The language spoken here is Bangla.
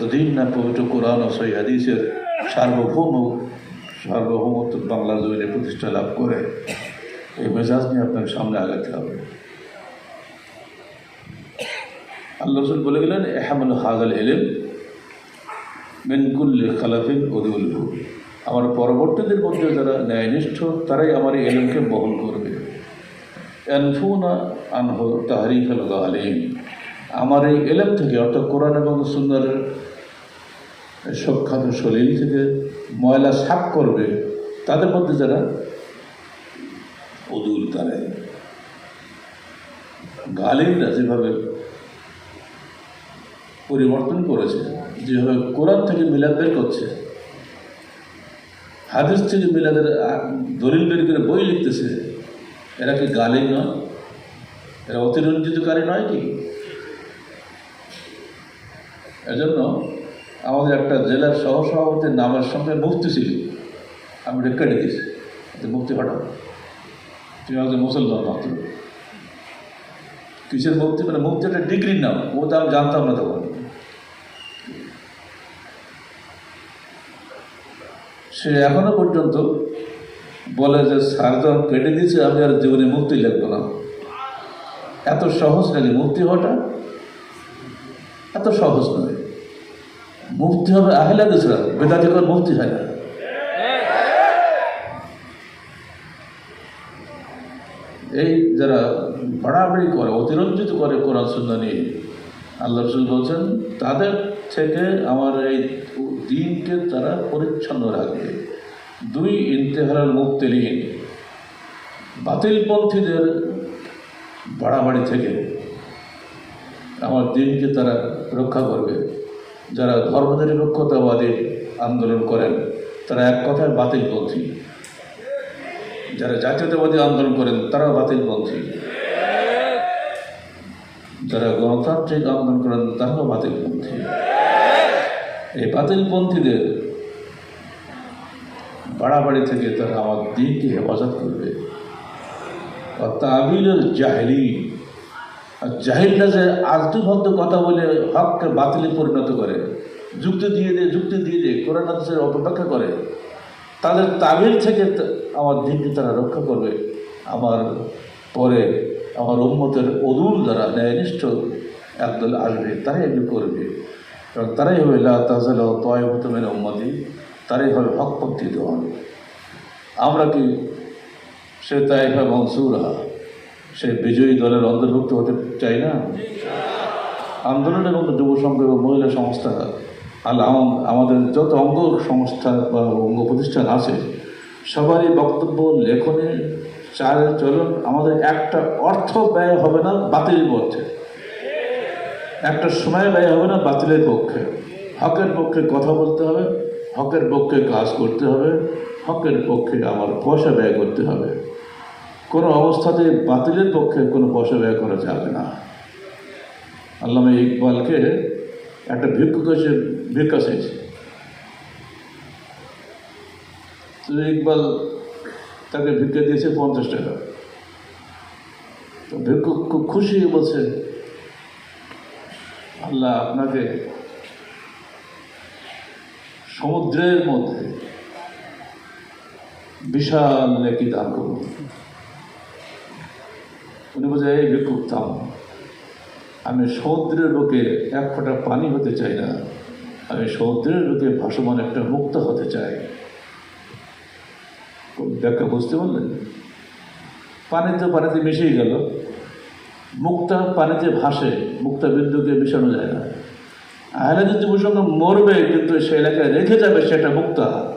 যতদিন না পবিত্র কোরআন ও সই হাদিসের সার্বভৌম, সার্বভৌমত্ব বাংলার জমিনে প্রতিষ্ঠা লাভ করে এই মেজাজ নিয়ে আপনার সামনে আগাতে হবে। আল্লাহ রসুল বলে গেলেন, এহামুল হাজাল এলেম মেনকুল্লি খালাফিন অদিউল আমার পরবর্তীদের মধ্যে যারা ন্যায়নিষ্ঠ, তারাই আমার এলেমকে বহন করবে। এনফুনা আনহ তাহারিফ আল আমার এই এলেম থেকে অর্থাৎ কোরআন এবং সুন্দর সক্ষাত শরীর থেকে ময়লা সাফ করবে, তাদের মধ্যে যারা অদূর তারাই। গালিমরা যেভাবে পরিবর্তন করেছে, যেভাবে কোরআন থেকে মিলাদ বের করছে, হাদিস থেকে মিলাদের দলিল বের করে বই লিখতেছে, এরা কি গালি নয়? এরা অতিরঞ্জিতকারী নয় কি? এজন্য আমাদের একটা জেলার সহসভাপতির নামের সঙ্গে মুক্তি ছিল। আমি এটা কেটে মুক্তি হঠাৎ তুমি একজন মুসলমান মাত্র। কিসের মুক্তি? মানে মুক্তি একটা ডিগ্রির নাম। ও তো আমি জানতাম না তখন। সে এখনও পর্যন্ত বলে যে, স্যার যখন কেটে দিয়েছে, আমি আর জীবনে মুক্তি লিখব না। এত সহজ নাকি মুক্তি হওয়াটা? এত সহজ নয়। মুক্তি হবে আহলা দেশরা বেদাতি করে মুক্তি হয় না। এই যারা বাড়াবাড়ি করে, অতিরঞ্জিত করে কোরআন, সুন্না নিয়ে, আল্লাহ রসুল বলছেন, তাদের থেকে আমার এই দিনকে তারা পরিচ্ছন্ন রাখবে। দুই ইন্তেহারাল মুক্তিলীন বাতিলপন্থীদের বাড়াবাড়ি থেকে আমার দিনকে তারা রক্ষা করবে। যারা ধর্মনিরপেক্ষতাবাদী আন্দোলন করেন, তারা এক কথায় বাতিলপন্থী। যারা জাতীয়তাবাদী আন্দোলন করেন, তারাও বাতিলপন্থী। যারা গণতান্ত্রিক আন্দোলন করেন, তারাও বাতিলপন্থী। এই বাতিলপন্থীদের বাড়াবাড়ি থেকে তারা আমার দিনকে হেফাজত করবে। আর তাবিলের জাহেলি আর জাহিলরা যে আলতু ফালতু কথা বলে হককে বাতিলে পরিণত করে, যুক্তি দিয়ে দিয়ে, যুক্তি দিয়ে দিয়ে কোরআন হাদিসের অপব্যাখ্যা করে, তাদের তাবিল থেকে আমার দিনকে তারা রক্ষা করবে। আমার পরে আমার উম্মতের অদূর দ্বারা ন্যায়নিষ্ঠ একদল আসবে, তারাই এগুলো করবে। এবং তারাই হবে লা তয়ভূত মেনে উম্মতি, তারাই হবে হকপন্থী দোয়ান আমরা কি সে তাই তাইফা মনসুরা সে বিজয়ী দলের অন্তর্ভুক্ত হতে চাই না? আন্দোলন এবং যুব সংঘ এবং মহিলা সংস্থা আম- আমাদের যত অঙ্গ সংস্থা বা অঙ্গ প্রতিষ্ঠান আছে, সবারই বক্তব্য, লেখনে চাল চলন আমাদের একটা অর্থ ব্যয় হবে না, বাতিলের পথে একটা সময় ব্যয় হবে না, বাতিলের পক্ষে। হকের পক্ষে কথা বলতে হবে, হকের পক্ষে কাজ করতে হবে, হকের পক্ষে আমার পয়সা ব্যয় করতে হবে। কোনো অবস্থাতে বাতিলের পক্ষে কোনো পয়সা ব্যয় করা যাবে না। আল্লামা ইকবালকে একটা ভিক্ষুক এসে ভিক্ষা চাইছে। তো ইকবাল তাকে ভিক্ষা দিয়েছে পঞ্চাশ টাকা। তো ভিক্ষুক খুব খুশি বলছে, আল্লাহ আপনাকে সমুদ্রের মধ্যে বিশাল নেকি দান করুন। উনি বলছে, এই আমি সমুদ্রের লোকে এক ফোঁটা পানি হতে চাই না। আমি সমুদ্রের লোকে ভাসমান একটা মুক্ত হতে চাই। ব্যাখ্যা বুঝতে পারলেন? পানিতে পানিতে মিশেই গেল। মুক্তা পানিতে ভাসে, মুক্তা বিন্দুকে মিশানো যায় না। আহলে যদি মরবে, কিন্তু সে এলাকায় রেখে যাবে সেটা মুক্তা।